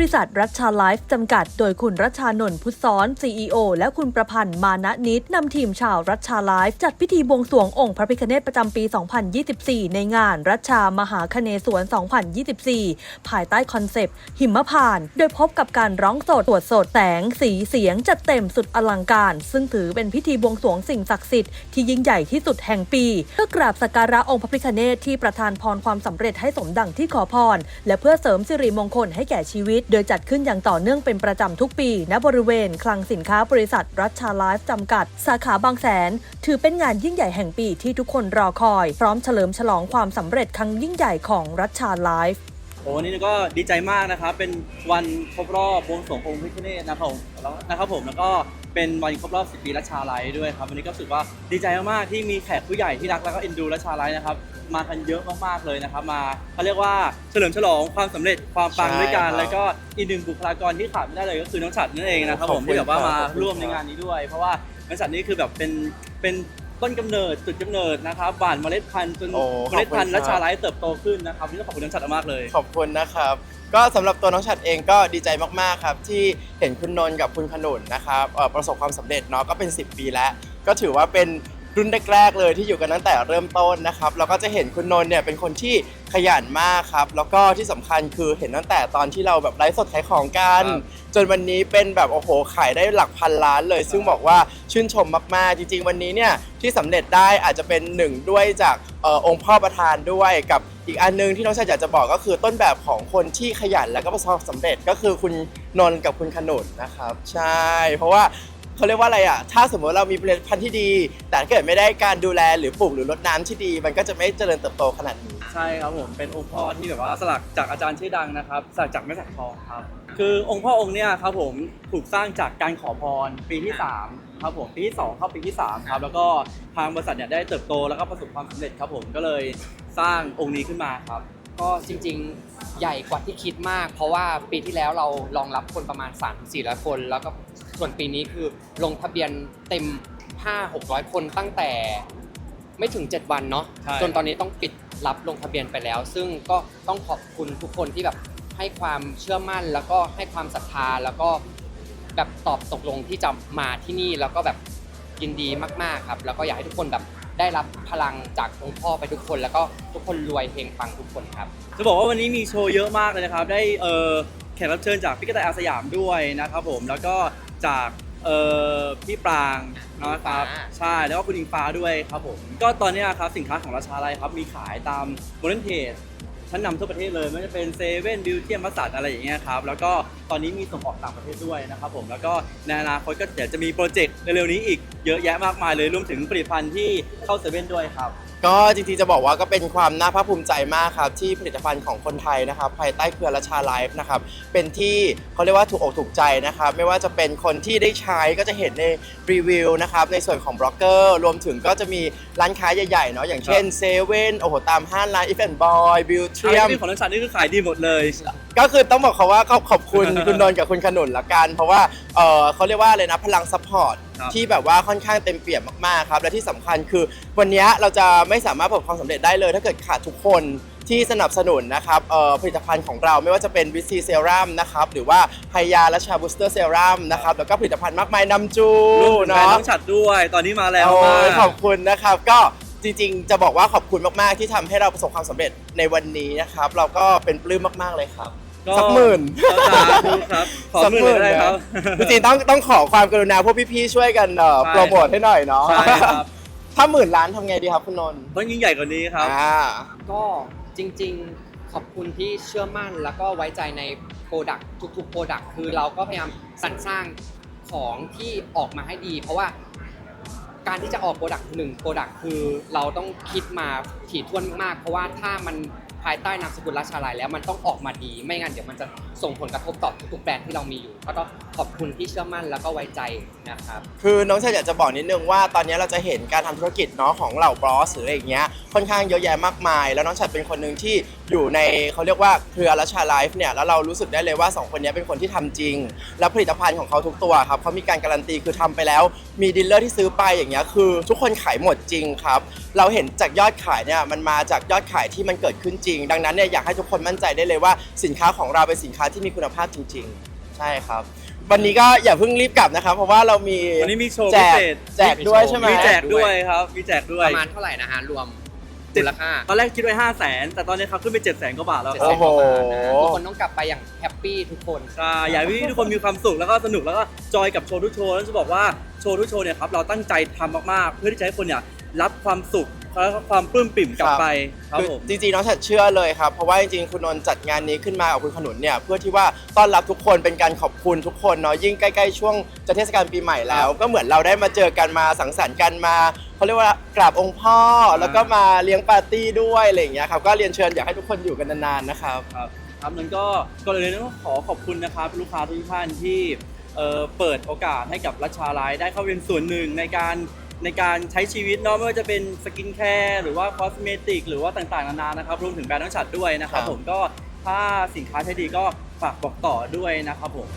ริษัทรัชชาไลฟ์จำกัด โดยคุณรัชชานนท์พุทธซ้อน CEO และคุณประพันธ์มานะนิดนำทีมชาวรัชชาไลฟ์จัดพิธีบวงสรวงองค์พระพิฆเนศประจำปี 2024 ในงานรัชชามหาคเนศวร2024 ภายใต้คอนเซปต์ หิมพานต์โดยพบกับการร้องสดตรวจสดแสงสีเสียงจัดเต็มสุดอลังการ ซึ่งถือเป็นพิธีบวงสรวงสิ่งศักดิ์สิทธิ์ที่ยิ่งใหญ่ที่สุดแห่งปีเพื่อกราบสักการะองค์พระพิฆเนศที่ประทานพรความสำเร็จให้สมดังที่ขอพร และเพื่อเสริมสิริมงคลให้แก่ชีวิตโดยจัดขึ้นอย่างต่อเนื่องเป็นประจำทุกปี ณบริเวณ คลังสินค้าบริษัทรัชชาไลฟ์จำกัด สาขาบางแสน ถือเป็นงานยิ่งใหญ่แห่งปีที่ทุกคนรอคอย พร้อมเฉลิมฉลองความสำเร็จครั้งยิ่งใหญ่ของรัชชาไลฟ์โอ้วันนี้ก็ดีใจมากนะครับ เป็นวันครบรอบบวงสรวงองค์พระพิฆเนศนะครับผมแล้วนะครับผม แล้วก็เป็นวันครบรอบ 10 ปีรัชชาไลด้วยครับ วันนี้ก็รู้สึกว่าดีใจมากๆที่มีแขกผู้ใหญ่ที่รักแล้วก็เอ็นดูรัชชาไลนะครับ มากันเยอะมากๆเลยนะครับ มาเขาเรียกว่าเฉลิมฉลองความสำเร็จความปังใช่ด้วยกันครับแล้วก็อีกหนึ่งบุคลากรที่ขาดไม่ได้เลยก็คือน้องฉัดนั่นเองนะครับขผอบมคุณที่แบบว่าครับมาขอบคุณร่วมในครับงานนี้ด้วย เพราะว่าน้องฉัดนี่คือแบบเป็นเป็นต้นกำเนิดจุดกำเนิดนะครับหว่านเมล็ดพันธุ์จนโอ้เมล็ดพันธุ์ขอบคุณครับรัชชาไลท์เติบโตขึ้นนะครับวันนี่ต้องขอบคุณน้องฉัดมากๆเลย ขอบคุณนะครับ ก็สำหรับตัวน้องฉัดเองก็ดีใจมากๆครับ ที่เห็นคุณนนท์กับคุณขนุนนะครับเอ่อประสบความสำเร็จเนาะก็เป็น 10 ปีแล้ว ก็ถือว่าเป็น รุ่นแรกๆเลยที่อยู่กันตั้งแต่เริ่มต้นนะครับเราก็จะเห็นคุณนนท์เนี่ยเป็นคนที่ขยันมากครับแล้วก็ที่สำคัญคือเห็นตั้งแต่ตอนที่เราแบบไลฟ์สดขายของกันครับจนวันนี้เป็นแบบโอ้โหขายได้หลักพันล้านเลย ซึ่งบอกว่าชื่นชมมากๆ จริง ๆ วันนี้เนี่ยที่สำเร็จได้อาจจะเป็นหนึ่งด้วยจากเออองค์พ่อประธานด้วยกับอีกอันหนึงที่น้องชายอยากจะบอกก็คือต้นแบบของคนที่ขยันแล้วก็ประสบความสำเร็จก็คือคุณนนท์กับคุณขนุนนะครับ ใช่ เพราะว่า เขาเรียกว่าอะไรอะ ถ้าสมมติเรามีผลิตภัณฑ์ที่ดี แต่เกิดไม่ได้การดูแลหรือปลูกหรือรดน้ำที่ดี มันก็จะไม่เจริญเติบโตขนาดนี้ ใช่ครับผมเป็นองค์พ่อที่แบบว่าสลักจากอาจารย์ชื่อดังนะครับสลักจากแม่สักทองครับ คือองค์พ่อองค์เนี้ยครับผมถูกสร้างจากการขอพรปีที่3ครับผมปีที่2เข้าปีที่3ครับแล้วก็ทางบริษัทเนี่ยได้เติบโตแล้วก็ประสบความสำเร็จครับผมก็เลยสร้างองค์นี้ขึ้นมาครับ ก็จริงๆใหญ่กว่าที่คิดมาก เพราะว่าปีที่แล้วเรารองรับคนประมาณ 3-400คน แล้วก็ส่วนปีนี้คือลงทะเบียนเต็ม 5-600 คนตั้งแต่ไม่ถึง 7 วันเนาะใช่ จนตอนนี้ต้องปิดรับลงทะเบียนไปแล้ว ซึ่งก็ต้องขอบคุณทุกคนที่แบบให้ความเชื่อมั่น แล้วก็ให้ความศรัทธาแล้วก็แบบตอบตกลงที่จะมาที่นี่แล้วก็แบบยินดีมากๆครับ แล้วก็อยากให้ทุกคนแบบ ได้รับพลังจากองค์พ่อไปทุกคน แล้วก็ทุกคนรวยเฮงปังทุกคนครับ จะบอกว่าวันนี้มีโชว์เยอะมากเลยนะครับ ได้เออแขกรับเชิญจากพี่กระต่ายอาสยามด้วยนะครับผมแล้วก็จากเออพี่ปรางนะครับอิงฟ้า ใช่แล้วก็คุณอิงฟ้าด้วยครับผมก็ตอนเนี้ยครับสินค้าของราชาไลครับมีขายตามโมเดิร์นเทส ชั้นนำทั่วประเทศเลยไม่ว่าจะเป็นเซเว่นบิวเทียมมัสสัตอะไรอย่างเงี้ยครับแล้วก็ตอนนี้มีส่งออกต่างประเทศด้วยนะครับผมแล้วก็ในอนาคตก็เดี๋ยวจะมีโปรเจกต์เร็วๆนี้อีกเยอะแยะมากมายเลยรวมถึงผลิตภัณฑ์ที่เข้าเซเว่นด้วยครับ ก็จริงๆจะบอกว่าก็เป็นความน่าภาคภูมิใจมากครับ ที่ผลิตภัณฑ์ของคนไทยนะครับ ภายใต้เครือราชาไลฟ์นะครับ เป็นที่เขาเรียกว่าถูกอกถูกใจนะครับ ไม่ว่าจะเป็นคนที่ได้ใช้ก็จะเห็นในรีวิวนะครับในส่วนของบล็อกเกอร์รวมถึงก็จะมีร้านค้าใหญ่ๆเนาะอย่างเช่นเซเว่นโอ้โหตามห้างร้านอีฟแอนบอยบิวเทียมที่ของนักสัตว์นี่คือขายดีหมดเลย ก็คือต้องบอกเขาว่าขอบขอบคุณ คุณนนท์กับคุณขนุนละกัน เพราะว่าเออเขาเรียกว่าอะไรนะพลังซัพพอร์ตครับ ที่แบบว่าค่อนข้างเต็มเปี่ยมมากๆครับ และที่สำคัญคือวันนี้เราจะไม่สามารถประสบความสำเร็จได้เลย ถ้าเกิดขาดทุกคนที่สนับสนุนนะครับเอ่อผลิตภัณฑ์ของเราไม่ว่าจะเป็นวิซีเซรั่มนะครับหรือว่าไฮยาและชาบูสเตอร์เซรั่มนะครับแล้วก็ผลิตภัณฑ์มากมายนำจูรวมถึงแบรนด์เนาะ น้องฉัดด้วย ตอนนี้มาแล้วโอ้มายกขอบคุณนะครับ ก็จริงๆ จะบอกว่าขอบคุณมากๆ ที่ทำให้เราประสบความสำเร็จในวันนี้นะครับ เราก็เป็นปลื้มมากๆเลยครับก็ สักหมื่นสาธุครับขอหมื่นเลยได้ครับ จริงๆต้องต้องขอความกรุณาพวกพี่ๆช่วยกันเอ่อใช่ โปรโมทให้หน่อยเนาะใช่ครับถ้าหมื่นล้านทำไงดีครับคุณนนท์ต้องยิ่งใหญ่กว่านี้ครับ อ่า ก็จริงๆ ขอบคุณที่เชื่อมั่นแล้วก็ไว้ใจในโปรดักทุกๆโปรดักคือเราก็พยายามสรรสร้างของที่ออกมาให้ดี เพราะว่าการที่จะออกโปรดักหนึ่งโปรดักคือเราต้องคิดมาถี่ถ้วนมากๆเพราะว่าถ้ามัน ภายใต้นามสกุลราชาลัยแล้วมันต้องออกมาดี ไม่งั้นเดี๋ยวมันจะส่งผลกระทบต่อทุกๆแบรนด์ที่เรามีอยู่ ก็ต้องขอบคุณที่เชื่อมั่นแล้วก็ไว้ใจนะครับ คือน้องชายอยากจะบอกนิดนึงว่าตอนนี้เราจะเห็นการทำธุรกิจเนาะของเหล่าบอสหรืออะไรอย่างเงี้ยค่อนข้างเยอะแยะมากมาย แล้วน้องชัดเป็นคนหนึ่งที่อยู่ในเขาเรียกว่าเครือรัชชาไลฟ์เนี่ยแล้วเรารู้สึกได้เลยว่าสองคนนี้เป็นคนที่ทำจริง แล้วผลิตภัณฑ์ของเขาทุกตัวครับเขามีการการันตีคือทำไปแล้ว มีดีลเลอร์ที่ซื้อไปอย่างเงี้ยคือ ทุกคนขายหมดจริงครับ เราเห็นจากยอดขายเนี่ยมันมาจากยอดขายที่มันเกิดขึ้นจริง ดังนั้นเนี่ยอยากให้ทุกคนมั่นใจได้เลยว่าสินค้าของเราเป็นสินค้าที่มีคุณภาพจริง ๆ ใช่ครับ วันนี้ก็อย่าเพิ่งรีบกลับนะครับ เพราะว่าเรามีวันนี้มีโชว์แจพิกเศษ แจกด้วยใช่ไหมมีแจกด้วยครับ มีแจกด้วปยระมาณเท่าไหร่นะฮะรวมเจ็ดมูลค่าตอนแรกคิดไว้5 0 0แสนแต่ตอนนี้ครับขึ้นไป7 0 0แสนกว่าบาทแล้วเจ็ดคแสรับนกว่าบาทนะโอ้โหทุกคนต้องกลับไปอย่างแฮปปี้ทุกคนใช่อยากให้ทุกคนมีความสุขแล้วก็สนุกแล้วก็จอยกับโชว์ทุกโชว์แล้วจะบอกว่าโชว์ทุกโชว์เนี่ยครับเราตั้งใจทำมากๆ เพื่อที่จะให้คนเนี่ยรับความสุข และความปลื้มปิ่มกลับไปครับคือผม จริงๆน้องฉัดเชื่อเลยครับ เพราะว่าจริงๆคุณนนท์จัดงานนี้ขึ้นมากับคุณขนุนเนี่ยเพื่อที่ว่าต้อนรับทุกคนเป็นการขอบคุณทุกคนเนาะยิ่งใกล้ๆช่วงจะเทศกาลปีใหม่แล้ว ก็เหมือนเราได้มาเจอกันมาสังสรรค์กันมาเขาเรียกว่ากราบองค์พ่อ แล้วก็มาเลี้ยงปาร์ตี้ด้วยอะไรอย่างเงี้ยครับก็เรียนเชิญอยากให้ทุกคนอยู่กันนานๆนะครับ ครับครับนั้นก็ก่อนอื่นเลยต้องขอขอบคุณนะครับ ลูกค้าทุกท่านที่เอ่อเปิดโอกาสให้กับรัชชาไลฟ์ได้เข้าเป็นส่วนหนึ่งในการ ในการใช้ชีวิตเนาะไม่ว่าจะเป็นสกินแคร์หรือว่าคอสเมติกหรือว่าต่างๆนานานะครับรวมถึงแบรนด์น้องฉัดด้วยนะครับครับผมก็ถ้าสินค้าใช้ดีก็ฝากบอกต่อด้วยนะครับผม